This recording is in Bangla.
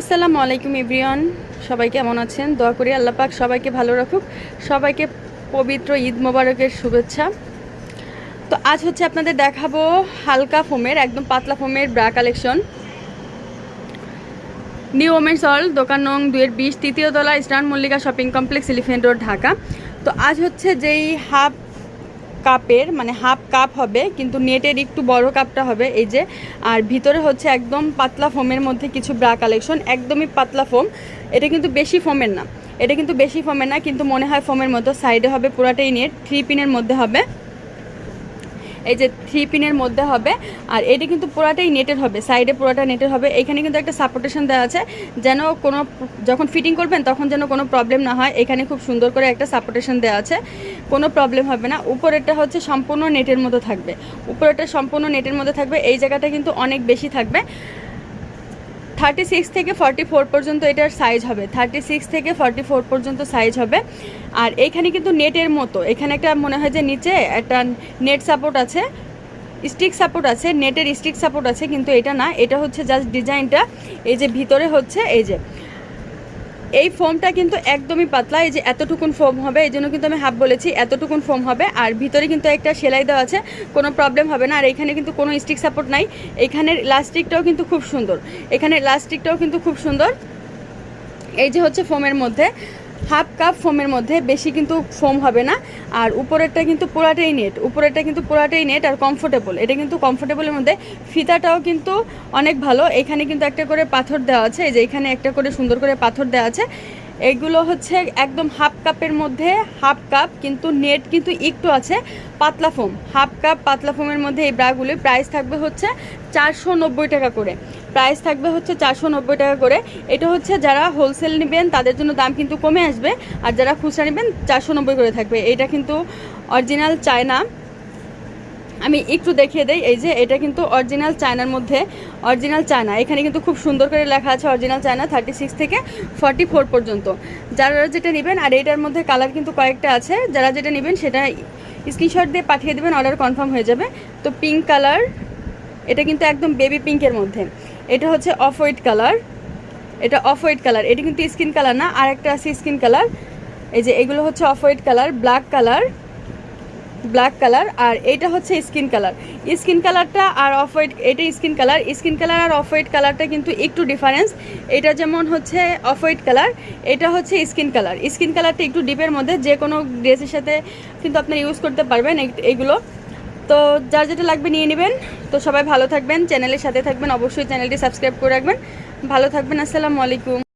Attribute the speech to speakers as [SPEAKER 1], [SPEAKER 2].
[SPEAKER 1] আসসালামু আলাইকুম ইব্রিয়ান সবাই কেমন আছেন? দোয়া করি পাক সবাইকে ভালো রাখুক। সবাইকে পবিত্র ঈদ মোবারকের শুভেচ্ছা। তো আজ হচ্ছে আপনাদের দেখাবো হালকা ফোমের, একদম পাতলা ফোমের ব্রা কালেকশন। নিউ ওমেন্স হল, দোকান নং দুয়ের বিশ, তৃতীয় তলা eastern Mallika shopping complex elephant road, Dhaka. তো আজ হচ্ছে যেই হাফ কাপের মানে হাফ কাপ হবে, কিন্তু নেটের একটু বড় কাপটা হবে, এই যে। আর ভিতরে হচ্ছে একদম পাতলা ফোমের মধ্যে কিছু ব্রা কালেকশন একদমই পাতলা ফোম এটা কিন্তু বেশি ফোমের না। এটা কিন্তু বেশি ফোমের না, কিন্তু মনে হয় ফোমের মতো। সাইডে হবে পুরাটাই নেট থ্রি পিনের মধ্যে হবে। এই যে থ্রি পিনের মধ্যে হবে, আর এটা কিন্তু পুরাটাই নেটের হবে সাইডে পুরোটা নেটের হবে। এখানে কিন্তু একটা সাপোর্টেশন দেওয়া আছে, যেন কোনো যখন ফিটিং করবেন তখন যেন কোনো প্রবলেম না হয়। এখানে খুব সুন্দর করে একটা সাপোর্টেশন দেওয়া আছে, কোনো প্রবলেম হবে না। উপরেরটা হচ্ছে সম্পূর্ণ নেটের মতো থাকবে। উপরেরটা সম্পূর্ণ নেটের মধ্যে থাকবে, এই জায়গাটা কিন্তু অনেক বেশি থাকবে। থার্টি সিক্স থেকে ফর্টি ফোর পর্যন্ত এটার সাইজ হবে। থার্টি সিক্স থেকে ফর্টি ফোর পর্যন্ত সাইজ হবে। আর এখানে কিন্তু নেটের মতো। এখানে একটা মনে হয় যে নিচে একটা নেট সাপোর্ট আছে স্টিক সাপোর্ট আছে নেটের স্টিক সাপোর্ট আছে, কিন্তু এটা না। এটা হচ্ছে জাস্ট ডিজাইনটা এই যে ভিতরে হচ্ছে, এই যে এই ফোমটা কিন্তু একদমই পাতলা, এই যে এতটুকুন ফোম হবে, এই জন্য কিন্তু আমি হাফ বলেছি, এতটুকুন ফোম হবে, আর ভিতরে কিন্তু একটা সেলাই দেওয়া আছে, কোনো প্রবলেম হবে না, আর এখানে কিন্তু কোনো স্টিক সাপোর্ট নাই, এখানের লাস্টিকটাও কিন্তু খুব সুন্দর এখানে লাস্টিকটাও কিন্তু খুব সুন্দর, এই যে হচ্ছে ফোমের মধ্যে হাফ কাপ ফোমের মধ্যে বেশি কিন্তু ফোম হবে না। আর উপরেরটা কিন্তু পুরাটাই নেট, উপরেরটা কিন্তু পুরাটাই নেট আর কমফোর্টেবল এটা কিন্তু কমফোর্টেবলের মধ্যে। ফিতাটাও কিন্তু অনেক ভালো। এখানে কিন্তু একটা করে পাথর দেওয়া আছে। এই যে এখানে একটা করে সুন্দর করে পাথর দেওয়া আছে। এগুলো হচ্ছে একদম হাফ কাপের মধ্যে হাফ কাপ, কিন্তু নেট কিন্তু একটু আছে। পাতলা ফোম, হাফ কাপ পাতলা ফোমের মধ্যে এই ব্রাগুলির প্রাইস থাকবে হচ্ছে চারশো নব্বই টাকা করে। প্রাইস থাকবে হচ্ছে চারশো নব্বই টাকা করে। এটা হচ্ছে যারা হোলসেল নেবেন, তাদের জন্য দাম কিন্তু কমে আসবে। আর যারা খুচরা নেবেন, চারশো নব্বই করে থাকবে। এটা কিন্তু অরিজিনাল চায়না। আমি একটু দেখিয়ে দেই, এই যে এটা কিন্তু অরিজিনাল চায়নার মধ্যে অরিজিনাল চায়না। এখানে কিন্তু খুব সুন্দর করে লেখা আছে অরিজিনাল চায়না থার্টি সিক্স থেকে ফর্টি ফোর পর্যন্ত। যারা যেটা নেবেন, আর এটার মধ্যে কালার কিন্তু কয়েকটা আছে, যারা যেটা নেবেন সেটা স্ক্রিনশট দিয়ে পাঠিয়ে দেবেন অর্ডার কনফার্ম হয়ে যাবে। তো পিঙ্ক কালার এটা কিন্তু একদম বেবি পিঙ্কের মধ্যে। এটা হচ্ছে অফ হোয়াইট কালার এটা অফ হোয়াইট কালার এটা কিন্তু স্কিন কালার না আর একটা আছে স্কিন কালার এই যে এগুলো হচ্ছে off white colour black colour black colour আর এটা হচ্ছে স্কিন কালার স্কিন কালারটা আর অফ হোয়াইট এটা স্কিন কালার স্কিন কালার আর অফ হোয়াইট কালারটা কিন্তু একটু ডিফারেন্স এটা যেমন হচ্ছে অফ হোয়াইট কালার এটা হচ্ছে স্কিন কালার স্কিন কালারটা একটু ডিপের মধ্যে যে কোনো ড্রেসের সাথে কিন্তু আপনারা ইউজ করতে পারবেন এইগুলো তো যার যেটা লাগবে নিয়ে নেবেন। তো সবাই ভালো থাকবেন, চ্যানেলের সাথে থাকবেন, অবশ্যই চ্যানেলটি সাবস্ক্রাইব করে রাখবেন। ভালো থাকবেন, আসসালামু আলাইকুম।